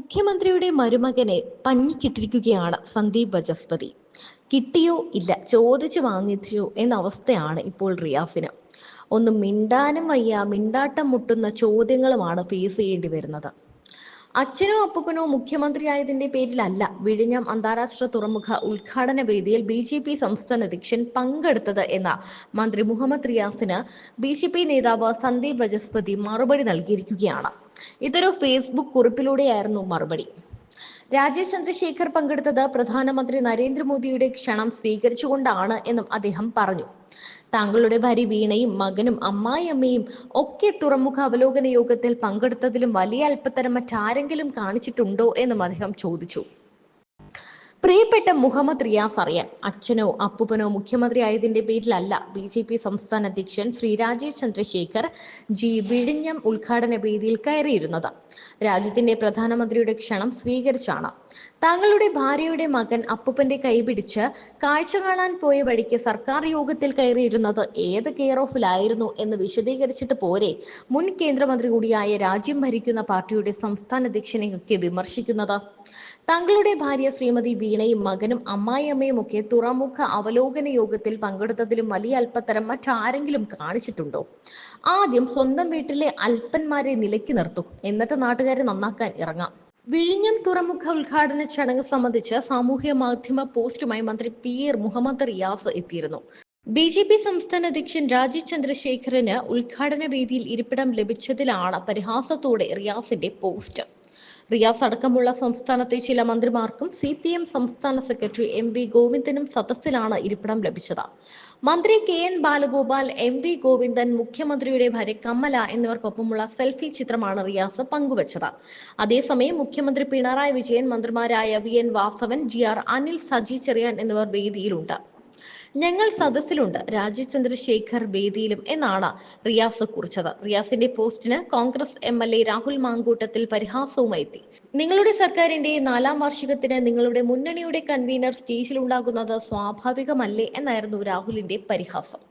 മുഖ്യമന്ത്രിയുടെ മരുമകനെ പഞ്ഞിക്കിട്ടിരിക്കുകയാണ് സന്ദീപ് ബജസ്പതി. കിട്ടിയോ ഇല്ല ചോദിച്ചു വാങ്ങിച്ചോ എന്ന അവസ്ഥയാണ് ഇപ്പോൾ റിയാസിന്. ഒന്ന് മിണ്ടാനും വയ്യ മിണ്ടാട്ടം മുട്ടുന്ന ചോദ്യങ്ങളുമാണ് ഫേസ് ചെയ്യേണ്ടി വരുന്നത്. അച്ഛനോ അപ്പുക്കനോ മുഖ്യമന്ത്രിയായതിന്റെ പേരിലല്ല വിഴിഞ്ഞം അന്താരാഷ്ട്ര തുറമുഖ ഉദ്ഘാടന വേദിയിൽ ബി ജെ പി സംസ്ഥാന അധ്യക്ഷൻ പങ്കെടുത്തത് എന്ന മന്ത്രി മുഹമ്മദ് റിയാസിന് ബി ജെ പി നേതാവ് സന്ദീപ് ബജസ്പതി മറുപടി നൽകിയിരിക്കുകയാണ്. ഇതൊരു ഫേസ്ബുക്ക് കുറിപ്പിലൂടെയായിരുന്നു മറുപടി. രാജേഷ് ചന്ദ്രശേഖർ പങ്കെടുത്തത് പ്രധാനമന്ത്രി നരേന്ദ്രമോദിയുടെ ക്ഷണം സ്വീകരിച്ചുകൊണ്ടാണ് എന്നും അദ്ദേഹം പറഞ്ഞു. താങ്കളുടെ ഭാര്യ വീണയും മകനും അമ്മായിയമ്മയും ഒക്കെ തുറമുഖ അവലോകന യോഗത്തിൽ പങ്കെടുത്തതിലും വലിയ അല്പത്തരം മറ്റാരെങ്കിലും കാണിച്ചിട്ടുണ്ടോ എന്നും അദ്ദേഹം ചോദിച്ചു. പ്രിയപ്പെട്ട മുഹമ്മദ് റിയാസ് അറിയാൻ അച്ഛനോ അപ്പൂപ്പനോ മുഖ്യമന്ത്രി ആയതിന്റെ പേരിലല്ല ബി ജെ പി സംസ്ഥാന അധ്യക്ഷൻ ശ്രീ രാജേഷ് ചന്ദ്രശേഖർ ജി വിഴിഞ്ഞം ഉദ്ഘാടന വേദിയിൽ കയറിയിരുന്നത്. രാജ്യത്തിന്റെ പ്രധാനമന്ത്രിയുടെ ക്ഷണം സ്വീകരിച്ചാണ്. താങ്കളുടെ ഭാര്യയുടെ മകൻ അപ്പൂപ്പന്റെ കൈപിടിച്ച് കാഴ്ച കാണാൻ പോയ വഴിക്ക് സർക്കാർ യോഗത്തിൽ കയറിയിരുന്നത് ഏത് കെയർ ഓഫിലായിരുന്നു എന്ന് വിശദീകരിച്ചിട്ട് പോരെ മുൻ കേന്ദ്രമന്ത്രി കൂടിയായ രാജ്യം ഭരിക്കുന്ന പാർട്ടിയുടെ സംസ്ഥാന അധ്യക്ഷനെയൊക്കെ വിമർശിക്കുന്നത്? താങ്കളുടെ ഭാര്യ ശ്രീമതി വീണയും മകനും അമ്മായിയമ്മയും ഒക്കെ തുറമുഖ അവലോകന യോഗത്തിൽ പങ്കെടുത്തതിലും വലിയ അല്പത്തരം മറ്റാരെങ്കിലും കാണിച്ചിട്ടുണ്ടോ? ആദ്യം സ്വന്തം വീട്ടിലെ അല്പന്മാരെ നിലയ്ക്ക് നിർത്തും. എന്നിട്ട് നാട്ടുകാരെ നന്നാക്കാൻ ഇറങ്ങാം. വിഴിഞ്ഞം തുറമുഖ ഉദ്ഘാടന ചടങ്ങ് സംബന്ധിച്ച് സാമൂഹ്യ മാധ്യമ പോസ്റ്റുമായി മന്ത്രി പി എർ മുഹമ്മദ് റിയാസ് എത്തിയിരുന്നു. ബി ജെ പി സംസ്ഥാന അധ്യക്ഷൻ രാജീവ് ചന്ദ്രശേഖരന് ഉദ്ഘാടന വേദിയിൽ ഇരിപ്പിടം ലഭിച്ചതിലാണ് പരിഹാസത്തോടെ റിയാസിന്റെ പോസ്റ്റ്. റിയാസ് അടക്കമുള്ള സംസ്ഥാനത്തെ ചില മന്ത്രിമാർക്കും സി പി എം സംസ്ഥാന സെക്രട്ടറി എം വി ഗോവിന്ദനും സദസ്സിലാണ് ഇരിപ്പിടം ലഭിച്ചത്. മന്ത്രി K N Balagopal M V Govindan മുഖ്യമന്ത്രിയുടെ ഭാര്യ കമല എന്നിവർക്കൊപ്പമുള്ള സെൽഫി ചിത്രമാണ് റിയാസ് പങ്കുവച്ചത്. അതേസമയം മുഖ്യമന്ത്രി പിണറായി വിജയൻ മന്ത്രിമാരായ V N Vasavan G R Anil Saji Cheriyan എന്നിവർ വേദിയിലുണ്ട്. ഞങ്ങൾ സദസ്സിലുണ്ട്. രാജീവ് ചന്ദ്രശേഖർ വേദിയിലും എന്നാണ് റിയാസ് കുറിച്ചത്. റിയാസിന്റെ പോസ്റ്റിന് Congress M L A Rahul Mamkootathil പരിഹാസവുമായി എത്തി നിങ്ങളുടെ സർക്കാരിന്റെ നാലാം വാർഷികത്തിന് നിങ്ങളുടെ മുന്നണിയുടെ കൺവീനർ സ്റ്റേജിൽ ഉണ്ടാകുന്നത് സ്വാഭാവികമല്ലേ എന്നായിരുന്നു രാഹുലിന്റെ പരിഹാസം.